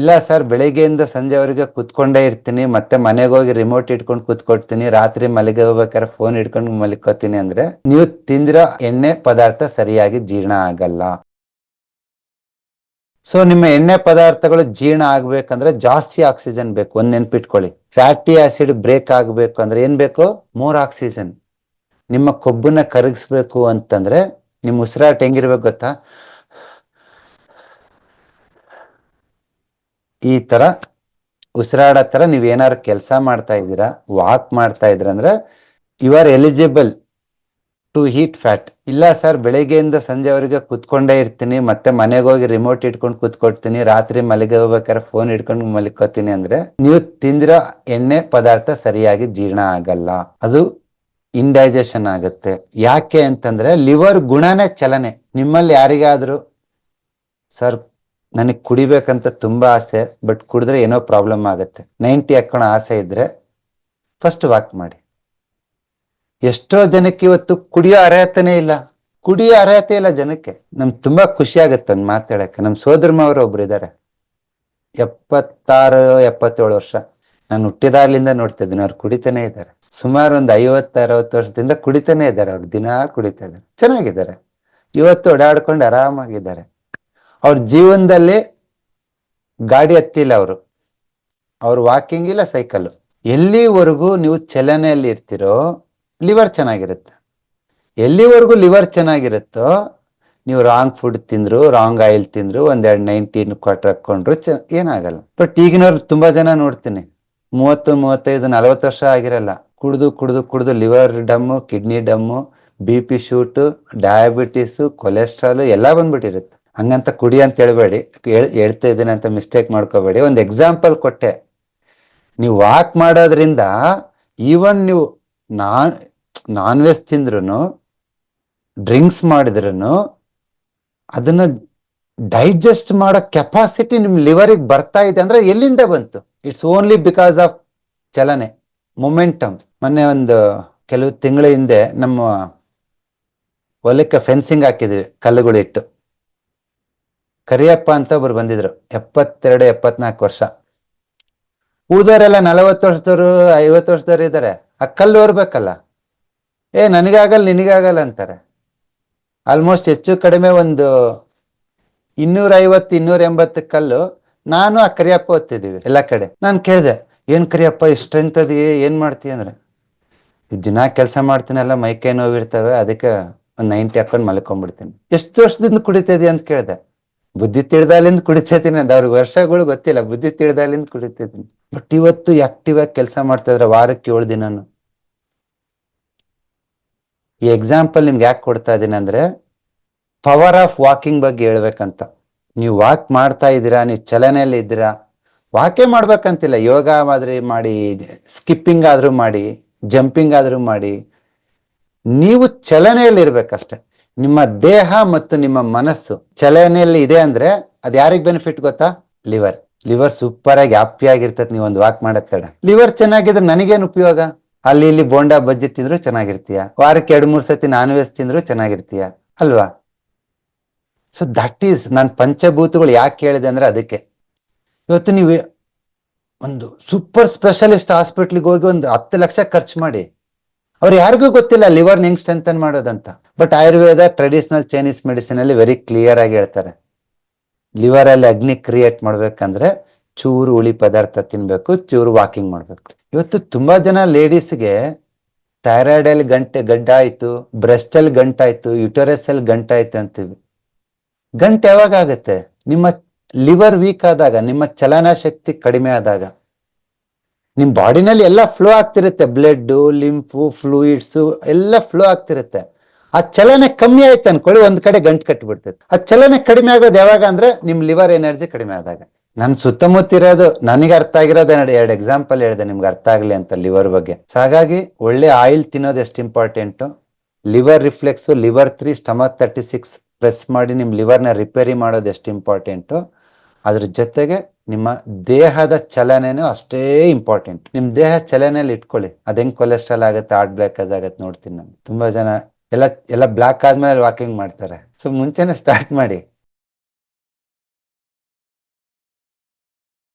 ಇಲ್ಲ ಸರ್, ಬೆಳಿಗ್ಗೆಯಿಂದ ಸಂಜೆವರೆಗೆ ಕುತ್ಕೊಂಡೇ ಇರ್ತೀನಿ, ಮತ್ತೆ ಮನೆಗೆ ಹೋಗಿ ರಿಮೋಟ್ ಇಟ್ಕೊಂಡು ಕುತ್ಕೊಡ್ತೀನಿ, ರಾತ್ರಿ ಮಲಗಿ ಹೋಗ್ಬೇಕಾದ್ರೆ ಫೋನ್ ಇಟ್ಕೊಂಡು ಮಲಿಕೋತೀನಿ ಅಂದ್ರೆ ನೀವು ತಿಂದಿರೋ ಎಣ್ಣೆ ಪದಾರ್ಥ ಸರಿಯಾಗಿ ಜೀರ್ಣ ಆಗಲ್ಲ. ಸೊ ನಿಮ್ಮ ಎಣ್ಣೆ ಪದಾರ್ಥಗಳು ಜೀರ್ಣ ಆಗ್ಬೇಕಂದ್ರೆ ಜಾಸ್ತಿ ಆಕ್ಸಿಜನ್ ಬೇಕು, ಒಂದ್ ನೆನ್ಪಿಟ್ಕೊಳ್ಳಿ. ಫ್ಯಾಟಿ ಆಸಿಡ್ ಬ್ರೇಕ್ ಆಗ್ಬೇಕು ಅಂದ್ರೆ ಏನ್ ಬೇಕು? ಮೋರ್ ಆಕ್ಸಿಜನ್ ನಿಮ್ಮ ಕೊಬ್ಬನ್ನ ಕರಗಿಸ್ಬೇಕು ಅಂತಂದ್ರೆ ನಿಮ್ ಉಸಿರಾಟ ಹೆಂಗಿರ್ಬೇಕು ಗೊತ್ತಾ? ಈ ತರ ಉಸಿರಾಡೋ ತರ ನೀವ್ ಏನಾದ್ರು ಕೆಲಸ ಮಾಡ್ತಾ ಇದ್ದೀರಾ ವಾಕ್ ಮಾಡ್ತಾ ಇದ್ರ ಅಂದ್ರೆ you are eligible to heat fat ಇಲ್ಲ ಸರ್ ಬೆಳಿಗ್ಗೆಯಿಂದ ಸಂಜೆವರೆಗೆ ಕುತ್ಕೊಂಡೇ ಇರ್ತೀನಿ, ಮತ್ತೆ ಮನೆಗೆ ಹೋಗಿ ರಿಮೋಟ್ ಇಟ್ಕೊಂಡು ಕುತ್ಕೊಡ್ತೀನಿ, ರಾತ್ರಿ ಮಲಗಬೇಕಾದ್ರೆ ಫೋನ್ ಇಟ್ಕೊಂಡು ಮಲಿಕೋತೀನಿ ಅಂದ್ರೆ ನೀವು ತಿಂದಿರೋ ಎಣ್ಣೆ ಪದಾರ್ಥ ಸರಿಯಾಗಿ ಜೀರ್ಣ ಆಗಲ್ಲ. ಅದು ಇಂಡೈಜೆಷನ್ ಆಗುತ್ತೆ. ಯಾಕೆ ಅಂತಂದ್ರೆ ಲಿವರ್ ಗುಣನೇ ಚಲನೆ. ನಿಮ್ಮಲ್ಲಿ ಯಾರಿಗಾದ್ರೂ ಸರ್ ನನಗೆ ಕುಡಿಬೇಕಂತ ತುಂಬಾ ಆಸೆ, ಬಟ್ ಕುಡಿದ್ರೆ ಏನೋ ಪ್ರಾಬ್ಲಮ್ ಆಗುತ್ತೆ. ನೈಂಟಿ ಹಾಕೋಣ ಆಸೆ ಇದ್ರೆ ಫಸ್ಟ್ ವಾಕ್ ಮಾಡಿ. ಎಷ್ಟೋ ಜನಕ್ಕೆ ಇವತ್ತು ಕುಡಿಯೋ ಅರ್ಹತೆನೇ ಇಲ್ಲ. ಕುಡಿಯೋ ಅರ್ಹತೆ ಇಲ್ಲ ಜನಕ್ಕೆ. ನಮ್ಗೆ ತುಂಬಾ ಖುಷಿ ಆಗುತ್ತೆ ಅವ್ನು ಮಾತಾಡಕ್ಕೆ ನಮ್ಮ ಸೋದರಮ್ಮವರು ಒಬ್ರು ಇದ್ದಾರೆ ಎಪ್ಪತ್ತಾರು, ಎಪ್ಪತ್ತೇಳು ವರ್ಷ. ನಾನು ಹುಟ್ಟಿದಾರ್ಲಿಂದ ನೋಡ್ತಾ ಇದ್ದೀನಿ. ಅವ್ರು ಕುಡಿತಾನೆ ಇದ್ದಾರೆ. ಸುಮಾರು ಒಂದು ಐವತ್ತ, ಅರವತ್ತು ವರ್ಷದಿಂದ ಕುಡಿತಾನೆ ಇದ್ದಾರೆ. ಅವ್ರು ದಿನಾ ಕುಡಿತಾ ಇದ್ದಾರೆ. ಚೆನ್ನಾಗಿದ್ದಾರೆ. ಇವತ್ತು ಓಡಾಡ್ಕೊಂಡು ಆರಾಮಾಗಿದ್ದಾರೆ. ಅವ್ರ ಜೀವನದಲ್ಲಿ ಗಾಡಿ ಹತ್ತಿಲ್ಲ ಅವರು. ಅವ್ರು ವಾಕಿಂಗ್ ಇಲ್ಲ ಸೈಕಲ್ ಎಲ್ಲಿವರೆಗೂ ನೀವು ಚಲನೆಯಲ್ಲಿ ಇರ್ತಿರೋ ಲಿವರ್ ಚೆನ್ನಾಗಿರುತ್ತೆ. ಎಲ್ಲಿವರೆಗೂ ಲಿವರ್ ಚೆನ್ನಾಗಿರುತ್ತೋ, ನೀವು ರಾಂಗ್ ಫುಡ್ ತಿಂದ್ರು ರಾಂಗ್ ಆಯಿಲ್ ತಿಂದ್ರು, ಒಂದೆರಡು ನೈನ್ಟೀನ್ ಕ್ವಾರ್ಟರ್ ಹಾಕೊಂಡ್ರು ಚ, ಏನಾಗಲ್ಲ. ಬಟ್ ಈಗಿನವ್ರು ತುಂಬಾ ಜನ ನೋಡ್ತೀನಿ. ಮೂವತ್ತು, ಮೂವತ್ತೈದು, ನಲವತ್ತು ವರ್ಷ ಆಗಿರಲ್ಲ. ಕುಡ್ದು ಕುಡ್ದು ಕುಡ್ದು ಲಿವರ್ ಡಮ್ಮು kidney dumb B P shoot diabetes cholesterol ಎಲ್ಲ ಬಂದ್ಬಿಟ್ಟಿರುತ್ತೆ. ಹಂಗಂತ ಕುಡಿ ಅಂತ ಹೇಳ್ಬೇಡಿ. ಹೇಳ್- ಹೇಳ್ತಾ ಇದ್ದೀನಿ ಅಂತ ಮಿಸ್ಟೇಕ್ ಮಾಡ್ಕೋಬೇಡಿ. ಒಂದು ಎಕ್ಸಾಂಪಲ್ ಕೊಟ್ಟೆ. ನೀವು ವಾಕ್ ಮಾಡೋದ್ರಿಂದ ಈವನ್ ನೀವು ನಾನ್ ನಾನ್ ವೆಜ್ ತಿಂದ್ರು ಡ್ರಿಂಕ್ಸ್ ಮಾಡಿದ್ರು ಅದನ್ನ ಡೈಜೆಸ್ಟ್ ಮಾಡೋ ಕೆಪಾಸಿಟಿ ನಿಮ್ಮ ಲಿವರಿಗೆ ಬರ್ತಾ ಇದೆ ಅಂದ್ರೆ ಎಲ್ಲಿಂದ ಬಂತು? ಇಟ್ಸ್ ಓನ್ಲಿ ಬಿಕಾಸ್ ಆಫ್ ಚಲನೆ ಮೊಮೆಂಟಮ್ ಮೊನ್ನೆ ಒಂದು ಕೆಲವು ತಿಂಗಳ ಹಿಂದೆ ನಮ್ಮ ಹೊಲಕ್ಕೆ ಫೆನ್ಸಿಂಗ್ ಹಾಕಿದ್ವಿ ಕಲ್ಲುಗಳು ಇಟ್ಟು ಕರಿಯಪ್ಪ ಅಂತ ಒಬ್ರು ಬಂದಿದ್ರು. ಎಪ್ಪತ್ತೆರಡು, ಎಪ್ಪತ್ನಾಲ್ಕು ವರ್ಷ. ಉಳಿದವರೆಲ್ಲ ನಲವತ್ತು ವರ್ಷದವರು, ಐವತ್ತು ವರ್ಷದವ್ರು ಇದ್ದಾರೆ. ಆ ಕಲ್ಲು ಓರ್ಬೇಕಲ್ಲ. ಏ, ನನಗಾಗಲ್ಲ, ನಿನಗಾಗಲ್ಲ ಅಂತಾರೆ. ಆಲ್ಮೋಸ್ಟ್ ಹೆಚ್ಚು ಕಡಿಮೆ ಒಂದು ಇನ್ನೂರ ಐವತ್ತು ಇನ್ನೂರ ಎಂಬತ್ತು ಕಲ್ಲು ನಾನು ಆ ಕರಿಯಪ್ಪ ಓದ್ತಿದ್ದೀವಿ ಎಲ್ಲ ಕಡೆ. ನಾನು ಕೇಳಿದೆ, ಏನು ಕರಿಯಪ್ಪ, ಇಷ್ಟು ಸ್ಟ್ರೆಂತ್ ಅದಿ, ಏನು ಮಾಡ್ತೀಯ? ಅಂದ್ರೆ. ದಿನ ಕೆಲಸ ಮಾಡ್ತೀನಲ್ಲ, ಮೈ ಕೈ ನೋವಿರ್ತವೆ, ಅದಕ್ಕೆ ಒಂದು ನೈಂಟಿ ಹಾಕೊಂಡು ಮಲ್ಕೊಂಡ್ಬಿಡ್ತೀನಿ. ಎಷ್ಟು ವರ್ಷದಿಂದ ಕುಡಿತಾ ಇದೆಯಾ ಅಂತ ಕೇಳಿದೆ. ಬುದ್ಧಿ ತಿಳಿದಾಲಿಂದ ಕುಡಿತೈತಿ ಅಂತ ಅವ್ರಿಗೆ ವರ್ಷಗಳು ಗೊತ್ತಿಲ್ಲ, ಬುದ್ಧಿ ತಿಳಿದಾಲಿಂದ ಕುಡಿತಾ ಇದ್ದೀನಿ ಬಟ್ ಇವತ್ತು ಆಕ್ಟಿವ್ ಆಗಿ ಕೆಲಸ ಮಾಡ್ತಾ ಇದ್ರೆ ವಾರಕ್ಕೆ ಏಳು ದಿನಾನು. ಈ ಎಕ್ಸಾಂಪಲ್ ನಿಮ್ಗೆ ಯಾಕೆ ಕೊಡ್ತಾ ಇದ್ದೀನಿ ಅಂದ್ರೆ ಪವರ್ ಆಫ್ ವಾಕಿಂಗ್ ಬಗ್ಗೆ ಹೇಳ್ಬೇಕಂತ. ನೀವು ವಾಕ್ ಮಾಡ್ತಾ ಇದ್ದೀರಾ, ನೀವು ಚಲನೆಯಲ್ಲಿ ಇದ್ದೀರಾ ವಾಕೇ ಮಾಡ್ಬೇಕಂತಿಲ್ಲ. ಯೋಗ ಮಾದರಿ ಮಾಡಿ ಸ್ಕಿಪ್ಪಿಂಗ್ ಆದ್ರೂ ಮಾಡಿ ಜಂಪಿಂಗ್ ಆದ್ರೂ ಮಾಡಿ, ನೀವು ಚಲನೆಯಲ್ಲಿ ಇರ್ಬೇಕಷ್ಟೆ. ನಿಮ್ಮ ದೇಹ ಮತ್ತು ನಿಮ್ಮ ಮನಸ್ಸು ಚಲನೆಯಲ್ಲಿ ಇದೆ ಅಂದ್ರೆ ಅದ್ ಯಾರಿಗ್ ಬೆನಿಫಿಟ್ ಗೊತ್ತಾ? ಲಿವರ್ ಲಿವರ್ ಸೂಪರ್ ಆಗಿ ಹ್ಯಾಪಿ ಆಗಿರ್ತದೆ ನೀವು ಒಂದು ವಾಕ್ ಮಾಡೋದ್ ತಡ ಲಿವರ್ ಚೆನ್ನಾಗಿದ್ರೆ ನನಗೇನು ಉಪಯೋಗ? ಅಲ್ಲಿ ಇಲ್ಲಿ ಬೋಂಡಾ ಬಜ್ಜಿ ತಿಂದ್ರು ಚೆನ್ನಾಗಿರ್ತೀಯ? ವಾರಕ್ಕೆ ಎರಡು ಮೂರು ಸತಿ ನಾನ್ ವೆಜ್ ತಿಂದ್ರು ಚೆನ್ನಾಗಿರ್ತೀಯ? ಅಲ್ವಾ? ಸೊ ದಟ್ ಈಸ್ ನಾನು ಪಂಚಭೂತಗಳು ಯಾಕೆ ಹೇಳಿದೆ ಅಂದ್ರೆ ಅದಕ್ಕೆ. ಇವತ್ತು ನೀವು ಒಂದು ಸೂಪರ್ ಸ್ಪೆಷಲಿಸ್ಟ್ ಹಾಸ್ಪಿಟ್ಲಿಗೆ ಹೋಗಿ ಒಂದು ಹತ್ತು ಲಕ್ಷ ಖರ್ಚು ಮಾಡಿ. ಅವ್ರು ಯಾರಿಗೂ ಗೊತ್ತಿಲ್ಲ ಲಿವರ್ ಹೆಂಗ್ ಸ್ಟ್ರೆಂಥನ್ ಮಾಡೋದಂತ. But Ayurveda traditional Chinese medicine ಅಲ್ಲಿ ವೆರಿ ಕ್ಲಿಯರ್ ಆಗಿ ಹೇಳ್ತಾರೆ. ಲಿವರ್ ಅಲ್ಲಿ ಅಗ್ನಿ ಕ್ರಿಯೇಟ್ ಮಾಡ್ಬೇಕಂದ್ರೆ ಚೂರು ಹುಳಿ ಪದಾರ್ಥ ತಿನ್ಬೇಕು, ಚೂರು ವಾಕಿಂಗ್ ಮಾಡ್ಬೇಕು. ಇವತ್ತು ತುಂಬಾ ಜನ ಲೇಡೀಸ್ಗೆ ಥೈರಾಯ್ಡ್ ಅಲ್ಲಿ ಗಂಟೆ ಗಡ್ಡ ಆಯ್ತು ಬ್ರೆಸ್ಟ್ ಅಲ್ಲಿ ಗಂಟಾಯ್ತು ಯುಟರಸ್ ಅಲ್ಲಿ ಗಂಟಾಯ್ತು ಅಂತೀವಿ. ಗಂಟೆ ಯಾವಾಗ ಆಗುತ್ತೆ? ನಿಮ್ಮ ಲಿವರ್ ವೀಕ್ ಆದಾಗ, ನಿಮ್ಮ ಚಲನಾ ಶಕ್ತಿ ಕಡಿಮೆ ಆದಾಗ. ನಿಮ್ ಬಾಡಿನಲ್ಲಿ ಎಲ್ಲ ಫ್ಲೋ ಆಗ್ತಿರುತ್ತೆ. ಬ್ಲಡ್ ಲಿಂಫು ಫ್ಲೂಯಿಡ್ಸು ಎಲ್ಲ ಫ್ಲೋ ಆಗ್ತಿರುತ್ತೆ. ಆ ಚಲನೆ ಕಮ್ಮಿ ಆಯ್ತು ಅನ್ಕೊಳ್ಳಿ, ಒಂದ್ ಕಡೆ ಗಂಟು ಕಟ್ಟಿಬಿಡ್ತೈತೆ ಆ ಚಲನೆ ಕಡಿಮೆ ಆಗೋದು ಯಾವಾಗ ಅಂದ್ರೆ ನಿಮ್ ಲಿವರ್ ಎನರ್ಜಿ ಕಡಿಮೆ ಆದಾಗ. ನನ್ ಸುತ್ತಮುತ್ತ ಇರೋದು ನನಗೆ ಅರ್ಥ ಆಗಿರೋದು ನೋಡಿ, ಎರಡು ಎಕ್ಸಾಂಪಲ್ ಹೇಳಿದೆ, ನಿಮ್ಗೆ ಅರ್ಥ ಆಗ್ಲಿ ಅಂತ ಲಿವರ್ ಬಗ್ಗೆ. ಹಾಗಾಗಿ ಒಳ್ಳೆ ಆಯಿಲ್ ತಿನ್ನೋದು ಎಷ್ಟು important liver reflex liver three stomach thirty six press ಮಾಡಿ ನಿಮ್ ಲಿವರ್ನ ರಿಪೇರಿ ಮಾಡೋದು ಎಷ್ಟು ಇಂಪಾರ್ಟೆಂಟು ಅದ್ರ ಜೊತೆಗೆ ನಿಮ್ಮ ದೇಹದ ಚಲನೆನೂ ಅಷ್ಟೇ ಇಂಪಾರ್ಟೆಂಟ್ ನಿಮ್ ದೇಹ ಚಲನೆಯಲ್ಲಿ ಇಟ್ಕೊಳ್ಳಿ. ಅದ್ ಹೆಂಗ್ ಕೊಲೆಸ್ಟ್ರಾಲ್ ಆಗುತ್ತೆ ಹಾರ್ಟ್ ಬ್ಲಾಕೇಜ್ ಆಗತ್ತೆ ನೋಡ್ತೀನಿ ನಾನು. ತುಂಬಾ ಜನ ಎಲ್ಲ ಎಲ್ಲ ಬ್ಲಾಕ್ ಆದ್ಮೇಲೆ ವಾಕಿಂಗ್ ಮಾಡ್ತಾರೆ. ಸೊ ಮುಂಚೆನೆ ಸ್ಟಾರ್ಟ್ ಮಾಡಿ.